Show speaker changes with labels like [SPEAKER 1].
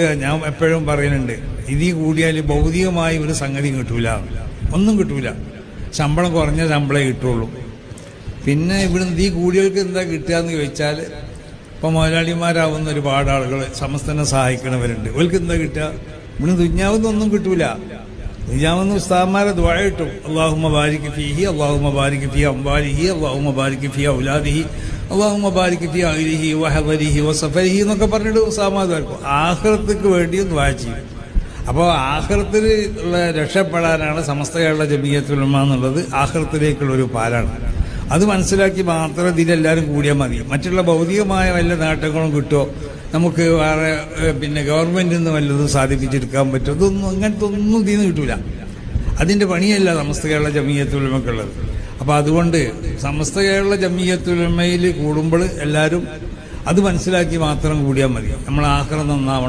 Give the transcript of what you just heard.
[SPEAKER 1] ഞാൻ എപ്പോഴും പറയുന്നുണ്ട് ഇതി കൂടിയാൽ ഭൗതികമായി ഒരു സംഗതി കിട്ടൂല. ഒന്നും കിട്ടൂല. ശമ്പളം കുറഞ്ഞ ശമ്പളേ കിട്ടുള്ളൂ. പിന്നെ ഇവിടുന്ന് ഈ കൂടികൾക്ക് എന്താ കിട്ടുക എന്ന് ചോദിച്ചാൽ ഇപ്പം മുതലാളിമാരാവുന്ന ഒരുപാട് ആളുകൾ സമസ്തനെ സഹായിക്കണവരുണ്ട്. അവർക്ക് എന്താ കിട്ടുക? ഇവിടുന്ന് ദുഞ്ഞാവുന്നൊന്നും കിട്ടൂല. ദുഞ്ഞാവുന്ന ഉസ്താദ്മാരെ ദ്വാഴ കിട്ടും അള്ളാഹുമ്മ ബാരിക്ക് ഫീഹി അള്ളാഹുമ്മ ബാരിക്ക് ഫി അംബാലിഹി അള്ളാഹുമ്മ ബാരിക്ക് ഫി ഔലാദിഹി. അള്ളാഹുമ്മ ബാരിക്ക് അഹ്ലിഹി വഹദരിഹി വസഫരിഹി എന്നൊക്കെ പറഞ്ഞിട്ട് സമാധാനം ആഹ്ലത്തിക്ക് വേണ്ടി ഒന്ന് ചെയ്യും. അപ്പോൾ ആഹ്റത്തിൽ ഉള്ള രക്ഷപ്പെടാനാണ് സമസ്ത കേരള ജമീയത്തുലമ എന്നുള്ളത് ആഹ്റത്തിലേക്കുള്ള ഒരു പാലാണ്. അത് മനസ്സിലാക്കി മാത്രം ഇതിലെല്ലാവരും കൂടിയാൽ മതി. മറ്റുള്ള ഭൗതികമായ വല്ല നേട്ടങ്ങളും കിട്ടുമോ നമുക്ക് വേറെ പിന്നെ ഗവൺമെന്റിൽ നിന്ന് വല്ലതും സാധിപ്പിച്ചെടുക്കാൻ പറ്റുമോ ഇതൊന്നും അങ്ങനത്തെ ഒന്നും ഇതിൽ നിന്ന് കിട്ടൂല. അതിന്റെ പണിയല്ല സമസ്ത കേരള ജമീയത്തുലമക്കുള്ളത് അപ്പോൾ അതുകൊണ്ട് സമസ്ത കേരള ജമീയത്തുലമയിൽ കൂടുമ്പോൾ എല്ലാവരും അത് മനസ്സിലാക്കി മാത്രം കൂടിയാൽ മതി. നമ്മൾ ആഹ്റം നന്നാവണം.